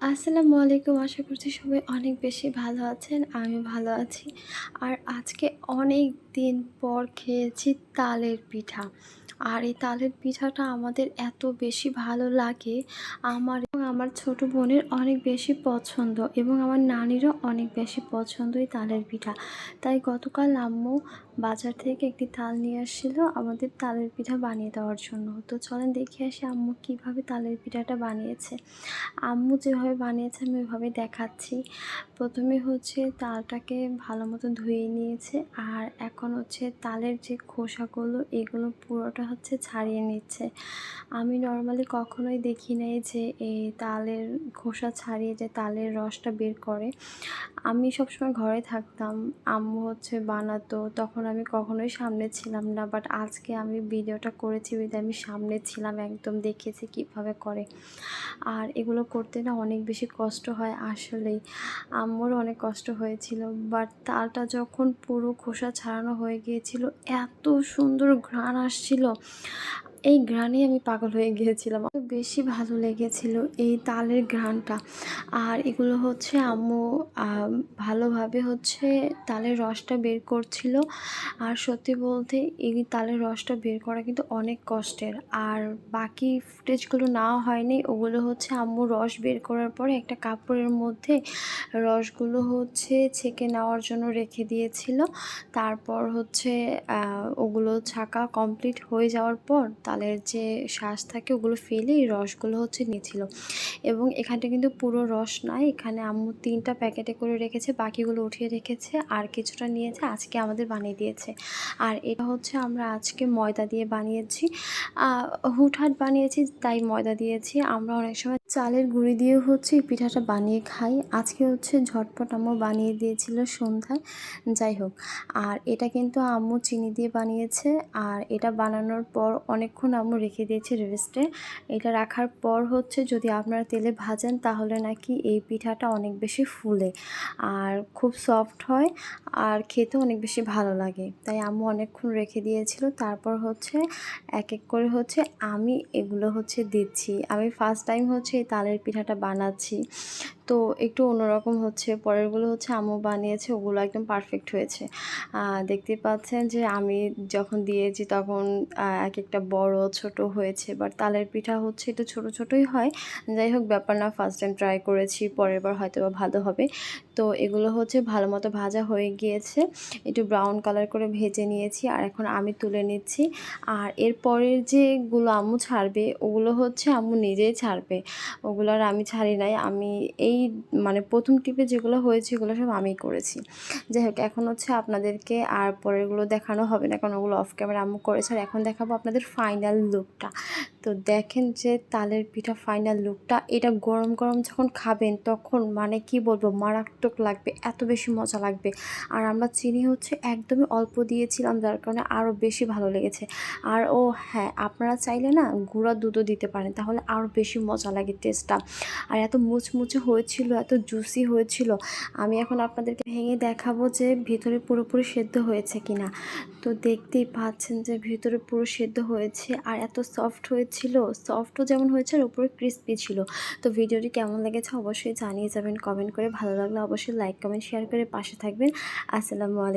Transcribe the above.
আসসালামু আলাইকুম। আশা করছি সবাই অনেক বেশি ভালো আছেন আমি ভালো আছি। আর আজকে অনেক দিন পর খেয়েছি তালের পিঠা। আর এই তালের পিঠাটা আমাদের এত বেশি ভালো লাগে, আমার এবং আমার ছোট বোনের অনেক বেশি পছন্দ এবং আমার নানিরও অনেক বেশি পছন্দ এই তালের পিঠা। তাই গতকাল আম্মু বাজার থেকে একটি তাল নিয়ে আসছিল আমাদের তালের পিঠা বানিয়ে দেওয়ার জন্য। তো চলেন দেখে আসি আম্মু কীভাবে তালের পিঠাটা বানিয়েছে। আম্মু যেভাবে বানিয়েছে আমি ওইভাবে দেখাচ্ছি। প্রথমে হচ্ছে তালটাকে ভালো মতো ধুয়ে নিয়েছে আর এখন হচ্ছে তালের যে খোসাগুলো এগুলো পুরোটা হচ্ছে ছাড়িয়ে নিচ্ছে। আমি নর্মালি কখনোই দেখি নাই যে এই তালের খোসা ছাড়িয়ে যে তালের রসটা বের করে, আমি সবসময় ঘরে থাকতাম। আম্মু হচ্ছে বানাতো, তখন আমি কখনোই সামনে ছিলাম না বাট আজকে আমি ভিডিওটা করেছি বিধে আমি সামনে ছিলাম, একদম দেখেছি কীভাবে করে। আর এগুলো করতে না অনেক বেশি কষ্ট হয় আসলেই। আম্মুর অনেক কষ্ট হয়েছিল বাট তালটা যখন পুরো খোসা ছাড়ানো হয়ে গিয়েছিল, এত সুন্দর ঘ্রাণ আসছিল। এই ঘ্রাণে আমি পাগল হয়ে গিয়েছিলাম। বেশি ভালো লেগেছিল এই তালের ঘ্রাণটা। আর এগুলো হচ্ছে আম্মু ভালোভাবে হচ্ছে তালের রসটা বের করছিল। আর সত্যি বলতে এই তালের রসটা বের করা কিন্তু অনেক কষ্টের। আর বাকি ফুটেজগুলো নেওয়া হয়নি, ওগুলো হচ্ছে আম্মু রস বের করার পরে একটা কাপড়ের মধ্যে রসগুলো হচ্ছে ছেঁকে নেওয়ার জন্য রেখে দিয়েছিল। তারপর হচ্ছে ওগুলো ছাকা কমপ্লিট হয়ে যাওয়ার পর তালের যে শ্বাস থাকে, ওগুলো ফেলে এই রসগুলো হচ্ছে নিয়েছিল এবং এখানটা কিন্তু পুরো রস নাই এখানে আম্মু তিনটা প্যাকেটে করে রেখেছে, বাকিগুলো উঠিয়ে রেখেছে আর কিছুটা নিয়েছে, আজকে আমাদের বানিয়ে দিয়েছে। আর এটা হচ্ছে আমরা আজকে ময়দা দিয়ে বানিয়েছি। হুটহাট বানিয়েছি, তাই ময়দা দিয়েছি। আমরা অনেক সময় চালের গুঁড়ি দিয়ে হচ্ছে এই পিঠাটা বানিয়ে খাই। আজকে হচ্ছে ঝটপট আম্মু বানিয়ে দিয়েছিল সন্ধ্যায়। যাই হোক, আর এটা কিন্তু আম্মু চিনি দিয়ে বানিয়েছে। আর এটা বানানোর পর অনেকক্ষণ আম্মু রেখে দিয়েছে রেস্টে। এটা রাখার পর হচ্ছে যদি আপনারা তেলে ভাজেন তাহলে নাকি এই পিঠাটা অনেক বেশি ফুলে আর খুব সফট হয় আর খেতে অনেক বেশি ভালো লাগে। তাই আম্মু অনেকক্ষণ রেখে দিয়েছিল। তারপর হচ্ছে এক এক করে হচ্ছে আমি এগুলো হচ্ছে দিচ্ছি। আমি ফার্স্ট টাইম হচ্ছে এই তালের পিঠাটা বানাচ্ছি। তো একটু অন্যরকম হচ্ছে। পরেরগুলো হচ্ছে আম্মু বানিয়েছে, ওগুলো একদম পারফেক্ট হয়েছে। দেখতে পাচ্ছেন যে আমি যখন দিয়েছি তখন এক একটা বড়, ছোট হয়েছে। বাট তালের পিঠা হচ্ছে একটু ছোট ছোটই হয়। যাই হোক, ব্যাপার না ফার্স্ট টাইম ট্রাই করেছি, পরের বার হয়তো বা ভালো হবে। তো এগুলো হচ্ছে ভালো মতো ভাজা হয়ে গিয়েছে। একটু ব্রাউন কালার করে ভেজে নিয়েছি, আর এখন আমি তুলে নিচ্ছি। আর এরপরের যেগুলো আম্মু ছাড়বে, ওগুলো হচ্ছে আম্মু নিজেই ছাড়বে। ওগুলো আর আমি ছাড়ি নাই। আমি এই মানে প্রথম টিপে যেগুলো হয়েছে, এগুলো সব আমি করেছি। যাই হোক, এখন হচ্ছে আপনাদেরকে আর পরেরগুলো দেখানো হবে না, কারণ ওগুলো অফ ক্যামেরা আম্মু করেছে। আর এখন দেখাবো আপনাদের ফাইনাল লুকটা তো দেখেন যে তালের পিঠা ফাইনাল লুকটা এটা গরম গরম যখন খাবেন তখন মানে কি বলব, মারাত্মক লাগবে, এত বেশি মজা লাগবে। আর আমরা চিনি হচ্ছে একদমই অল্প দিয়েছিলাম, যার কারণে আরও বেশি ভালো লেগেছে। আর ও হ্যাঁ আপনারা চাইলে না গুঁড়া দুধও দিতে পারেন, তাহলে আরও বেশি মজা লাগে টেস্টটা আর এত মুচমুচে হয়েছিল, এত জুসি হয়েছিল। আমি এখন আপনাদেরকে ভেঙে দেখাবো যে ভিতরে পুরোপুরি সেদ্ধ হয়েছে কিনা। তো দেখতেই পাচ্ছেন যে ভিতরে পুরো সেদ্ধ হয়েছে আর এত সফট হয়েছিল। সফটও যেমন হয়েছে আর উপরে ক্রিস্পি ছিল। তো ভিডিওটি কেমন লেগেছে অবশ্যই জানিয়ে যাবেন। কমেন্ট করে ভালো লাগলে অবশ্যই লাইক কমেন্ট শেয়ার করে পাশে থাকবেন। আসসালামু আলাইকুম।